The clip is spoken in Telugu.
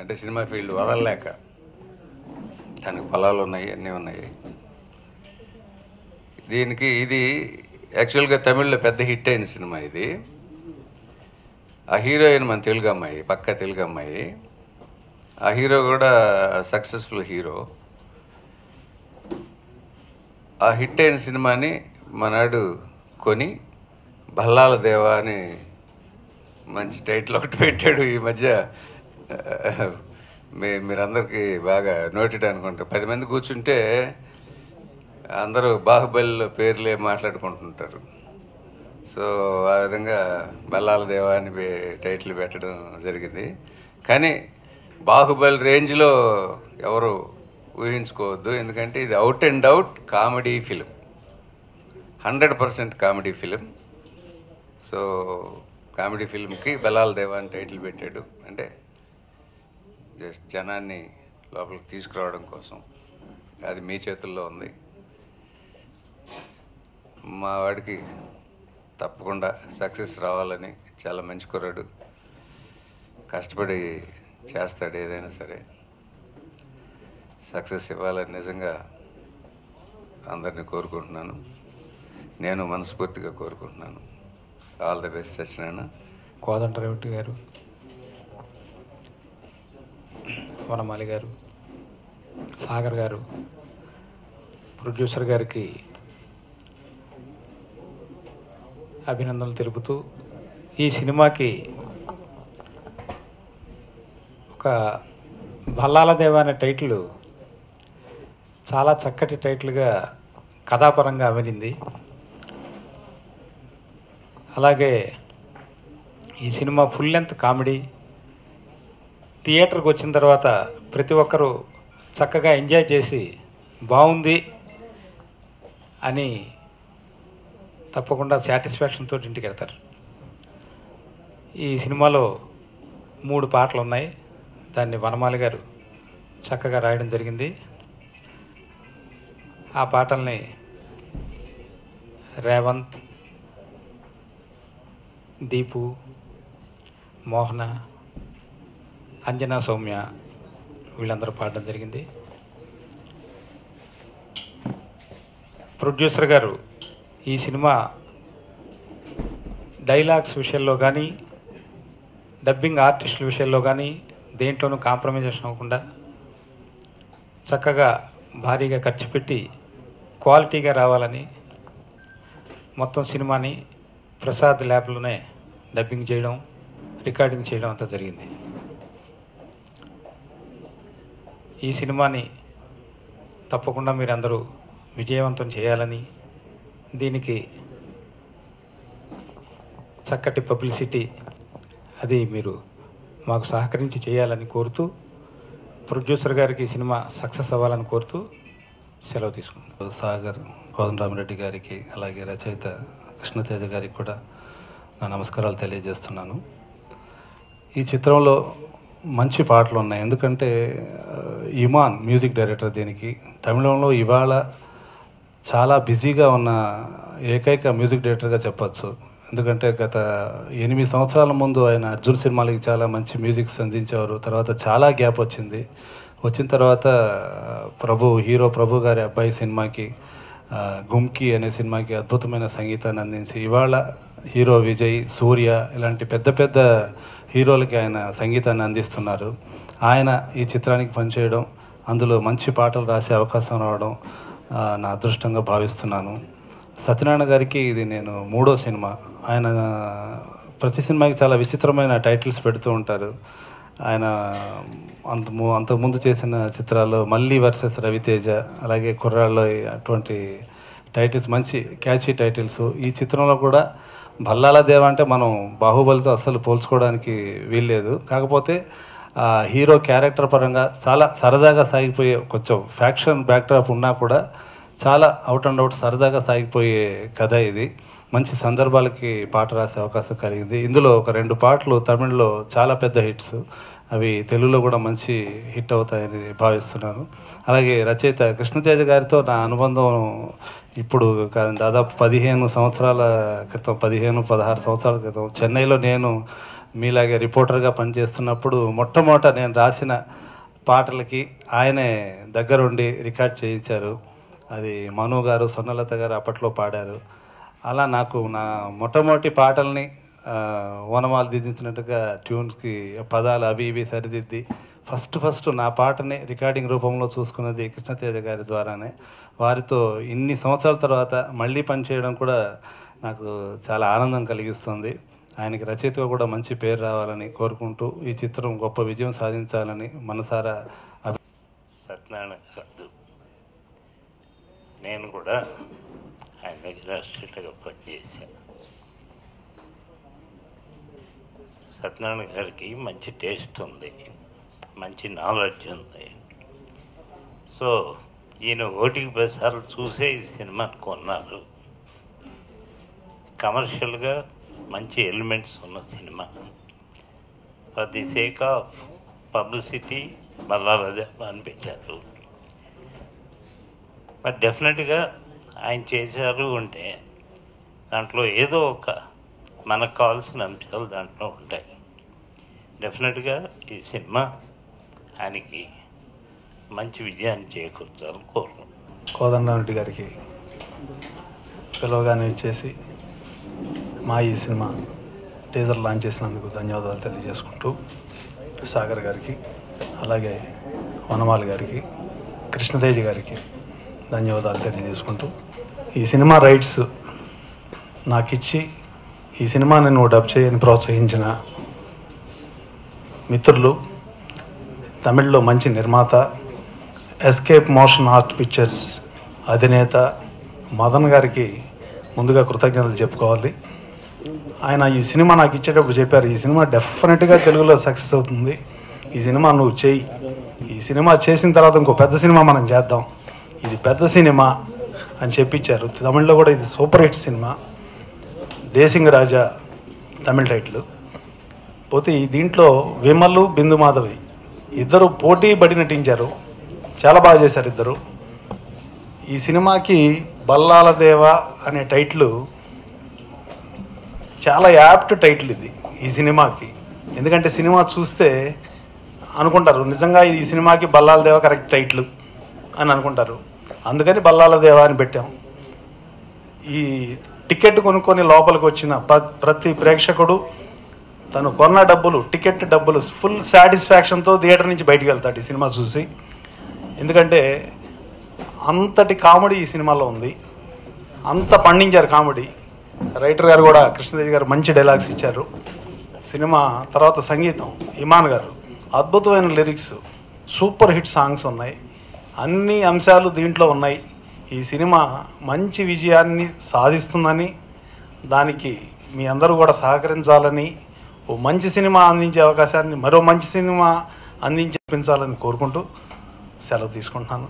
అంటే సినిమా ఫీల్డ్ వదలలేక దానికి బలాలు ఉన్నాయి అన్నీ ఉన్నాయి. దీనికి ఇది యాక్చువల్గా తమిళ్ళో పెద్ద హిట్ అయిన సినిమా ఇది. ఆ హీరోయిన్ మన తెలుగు అమ్మాయి పక్క తెలుగు అమ్మాయి. ఆ హీరో కూడా సక్సెస్ఫుల్ హీరో. ఆ హిట్ అయిన సినిమాని మనాడు కొని భల్లాల దేవా అని మంచి టైటిల్ ఒకటి పెట్టాడు ఈ మధ్య మీ మీరందరికీ బాగా నోటెడ్ అనుకుంటా. పది మంది కూర్చుంటే అందరూ బాహుబలిలో పేర్లే మాట్లాడుకుంటుంటారు. సో ఆ విధంగా బల్లాల దేవా అని టైటిల్ పెట్టడం జరిగింది. కానీ బాహుబలి రేంజ్లో ఎవరు ఊహించుకోవద్దు. ఎందుకంటే ఇది out and out comedy film. Hundred percent comedy film. So comedy ఫిల్మ్కి బలాల్ దేవా అని టైటిల్ పెట్టాడు. అంటే జస్ట్ జనాన్ని లోపలికి తీసుకురావడం కోసం. అది మీ చేతుల్లో ఉంది. మా వాడికి తప్పకుండా సక్సెస్ రావాలని చాలా మంచి కుర్రాడు. కష్టపడి చేస్తాడు ఏదైనా సరే. సక్సెస్ ఇవ్వాలని నిజంగా అందరినీ కోరుకుంటున్నాను. నేను మనస్ఫూర్తిగా కోరుకుంటున్నాను. All the best Satyanarayana. కోదండరేవటి గారు. వనమాలి గారు సాగర్ గారు ప్రొడ్యూసర్ గారికి అభినందనలు తెలుపుతూ ఈ సినిమాకి ఒక భల్లాల దేవ అనే టైటిల్ చాలా చక్కటి టైటిల్గా కథాపరంగా అమరింది. అలాగే ఈ సినిమా ఫుల్ లెంత్ కామెడీ థియేటర్కి వచ్చిన తర్వాత ప్రతి ఒక్కరూ చక్కగా ఎంజాయ్ చేసి బాగుంది అని తప్పకుండా సాటిస్ఫాక్షన్ తోటి ఇంటికి వెళ్తారు. ఈ సినిమాలో మూడు పాటలు ఉన్నాయి. దాన్ని వనమాలి గారు చక్కగా రాయడం జరిగింది. ఆ పాటల్ని రేవంత్ దీపు మోహన అంజనా సౌమ్య వీళ్ళందరూ పాడడం జరిగింది. ప్రొడ్యూసర్ గారు ఈ సినిమా డైలాగ్స్ విషయంలో కానీ డబ్బింగ్ ఆర్టిస్టుల విషయంలో కానీ దేంట్లోనూ కాంప్రమైజేషన్ అవ్వకుండా చక్కగా భారీగా ఖర్చు పెట్టి క్వాలిటీగా రావాలని మొత్తం సినిమాని ప్రసాద్ ల్యాబ్లోనే డబ్బింగ్ చేయడం రికార్డింగ్ చేయడం అంతా జరిగింది. ఈ సినిమాని తప్పకుండా మీరందరూ విజయవంతం చేయాలని దీనికి చక్కటి పబ్లిసిటీ అది మీరు మాకు సహకరించి చేయాలని కోరుతూ ప్రొడ్యూసర్ గారికి సినిమా సక్సెస్ అవ్వాలని కోరుతూ సెలవు తీసుకుంటాం సాగర్ కోదండరామరెడ్డి గారికి అలాగే రచయిత కృష్ణతేజ గారికి కూడా నా నమస్కారాలు తెలియజేస్తున్నాను. ఈ చిత్రంలో మంచి పాటలు ఉన్నాయి. ఎందుకంటే ఇమాన్ మ్యూజిక్ డైరెక్టర్ దీనికి. తమిళంలో ఇవాళ చాలా బిజీగా ఉన్న ఏకైక మ్యూజిక్ డైరెక్టర్గా చెప్పచ్చు. ఎందుకంటే గత ఎనిమిది సంవత్సరాల ముందు ఆయన అర్జున్ సినిమాలకి చాలా మంచి మ్యూజిక్స్ అందించేవారు. తర్వాత చాలా గ్యాప్ వచ్చింది. వచ్చిన తర్వాత ప్రభు హీరో ప్రభు గారి అబ్బాయి సినిమాకి గుమ్కి అనే సినిమాకి అద్భుతమైన సంగీతాన్ని అందించి ఇవాళ హీరో విజయ్ సూర్య ఇలాంటి పెద్ద పెద్ద హీరోలకి ఆయన సంగీతాన్ని అందిస్తున్నారు. ఆయన ఈ చిత్రానికి పనిచేయడం అందులో మంచి పాటలు రాసే అవకాశం రావడం నా అదృష్టంగా భావిస్తున్నాను. సత్యనారాయణ గారికి ఇది నేను మూడో సినిమా. ఆయన ప్రతి సినిమాకి చాలా విచిత్రమైన టైటిల్స్ పెడుతూ ఉంటారు. ఆయన అంత ము- అంతకుముందు చేసిన చిత్రాల్లో మళ్ళీ వర్సెస్ రవితేజ అలాగే కుర్రాళ్ళలో అటువంటి టైటిల్స్ మంచి క్యాచీ టైటిల్స్. ఈ చిత్రంలో కూడా భల్లాల దేవ అంటే మనం బాహుబలితో అస్సలు పోల్చుకోవడానికి వీల్లేదు. కాకపోతే హీరో క్యారెక్టర్ పరంగా చాలా సరదాగా సాగిపోయే కొంచెం ఫ్యాక్షన్ బ్యాక్డ్రాప్ ఉన్నా కూడా చాలా అవుట్ అండ్ అవుట్ సరదాగా సాగిపోయే కథ ఇది. మంచి సందర్భాలకి పాట రాసే అవకాశం కలిగింది. ఇందులో ఒక రెండు పాటలు తమిళ్ళో చాలా పెద్ద హిట్స్. అవి తెలుగులో కూడా మంచి హిట్ అవుతాయని భావిస్తున్నాను. అలాగే రచయిత కృష్ణతేజ గారితో నా అనుబంధం ఇప్పుడు దాదాపు పదిహేను సంవత్సరాల క్రితం పదిహేను పదహారు సంవత్సరాల క్రితం చెన్నైలో నేను మీలాగే రిపోర్టర్గా పనిచేస్తున్నప్పుడు మొట్టమొదట నేను రాసిన పాటలకి ఆయనే దగ్గరుండి రికార్డ్ చేయించారు. అది మను గారు సొన్నలత గారు అప్పట్లో పాడారు. అలా నాకు నా మొట్టమొదటి పాటల్ని వనమాలు ఓనమాలు దిద్దించినట్టుగా ట్యూన్స్కి పదాలు అవి ఇవి సరిదిద్ది ఫస్ట్ ఫస్ట్ నా పాటని రికార్డింగ్ రూపంలో చూసుకున్నది కృష్ణతేజ గారి ద్వారానే. వారితో ఇన్ని సంవత్సరాల తర్వాత మళ్ళీ పనిచేయడం కూడా నాకు చాలా ఆనందం కలిగిస్తుంది. ఆయనకి రచయితగా కూడా మంచి పేరు రావాలని కోరుకుంటూ ఈ చిత్రం గొప్ప విజయం సాధించాలని మనసారా అభి- సత్యనారాయణ కాదు నేను కూడా ఆయన దగ్గర అసిస్టెంట్గా పనిచేశాను సత్యనారాయణ గారికి మంచి టేస్ట్ ఉంది. మంచి నాలెడ్జ్ ఉంది. సో ఈయన ఓటికి పదిసార్లు చూసే ఈ సినిమా కొన్నారు కమర్షియల్గా మంచి ఎలిమెంట్స్ ఉన్న cinema. For the sake of publicity Mallaraja అని పెట్టారు. మరి డెఫినెట్గా ఆయన చేశారు అంటే దాంట్లో ఏదో ఒక మనకు కావాల్సిన అంశాలు దాంట్లో ఉంటాయి. డెఫినెట్గా ఈ సినిమా ఆయనకి మంచి విజయాన్ని చేకూర్చాలని కోరు కోదండరెడ్డి గారికి పిలవగానే ఇచ్చేసి మా ఈ సినిమా టీజర్ లాంచ్ చేసినందుకు ధన్యవాదాలు తెలియజేసుకుంటూ సాగర్ గారికి అలాగే వనమాలి గారికి కృష్ణతేజ గారికి ధన్యవాదాలు తెలియజేసుకుంటూ ఈ సినిమా రైట్స్ నాకు ఇచ్చి ఈ సినిమాని నువ్వు డబ్ చేయని ప్రోత్సహించిన మిత్రులు తమిళ్ళో మంచి నిర్మాత ఎస్కేప్ మోషన్ ఆర్ట్ పిక్చర్స్ అధినేత మదన్ గారికి ముందుగా కృతజ్ఞతలు చెప్పుకోవాలి. ఆయన ఈ సినిమా నాకు ఇచ్చేటప్పుడు చెప్పారు ఈ సినిమా డెఫినెట్గా తెలుగులో సక్సెస్ అవుతుంది. ఈ సినిమా నువ్వు చేయి ఈ సినిమా చేసిన తర్వాత ఇంకో పెద్ద సినిమా మనం చేద్దాం. ఇది పెద్ద సినిమా అని చెప్పించారు తమిళ్ళో కూడా ఇది సూపర్ హిట్ సినిమా. దేశింగ్ రాజా తమిళ టైటిల్. పోతే ఈ దీంట్లో విమలు బిందు మాధవి ఇద్దరు పోటీ పడి నటించారు. చాలా బాగా చేశారు ఇద్దరు. ఈ సినిమాకి బల్లాల దేవ అనే టైటిల్ చాలా యాప్ట్ టైటిల్ ఇది ఈ సినిమాకి. ఎందుకంటే సినిమా చూస్తే అనుకుంటారు నిజంగా ఈ సినిమాకి బల్లాల దేవ కరెక్ట్ టైటిల్ అని అనుకుంటారు. అందుకని బల్లాల దేవ అని పెట్టాం. ఈ టికెట్ కొనుక్కొని లోపలికి వచ్చిన ప్రతి ప్రేక్షకుడు తను కొన్న డబ్బులు టికెట్ డబ్బులు ఫుల్ సాటిస్ఫాక్షన్తో థియేటర్ నుంచి బయటికి వెళ్తాడు ఈ సినిమా చూసి. ఎందుకంటే అంతటి కామెడీ ఈ సినిమాలో ఉంది. అంత పండించారు కామెడీ. రైటర్ గారు కూడా కృష్ణదేవి గారు మంచి డైలాగ్స్ ఇచ్చారు. సినిమా తర్వాత సంగీతం ఇమాన్ గారు అద్భుతమైన లిరిక్స్ సూపర్ హిట్ సాంగ్స్ ఉన్నాయి. అన్ని అంశాలు దీంట్లో ఉన్నాయి. ఈ సినిమా మంచి విజయాన్ని సాధిస్తుందని దానికి మీ అందరూ కూడా సహకరించాలని ఓ మంచి సినిమా అందించే అవకాశాన్ని మరో మంచి సినిమా అందించాలని కోరుకుంటూ సెలవు తీసుకుంటున్నాను.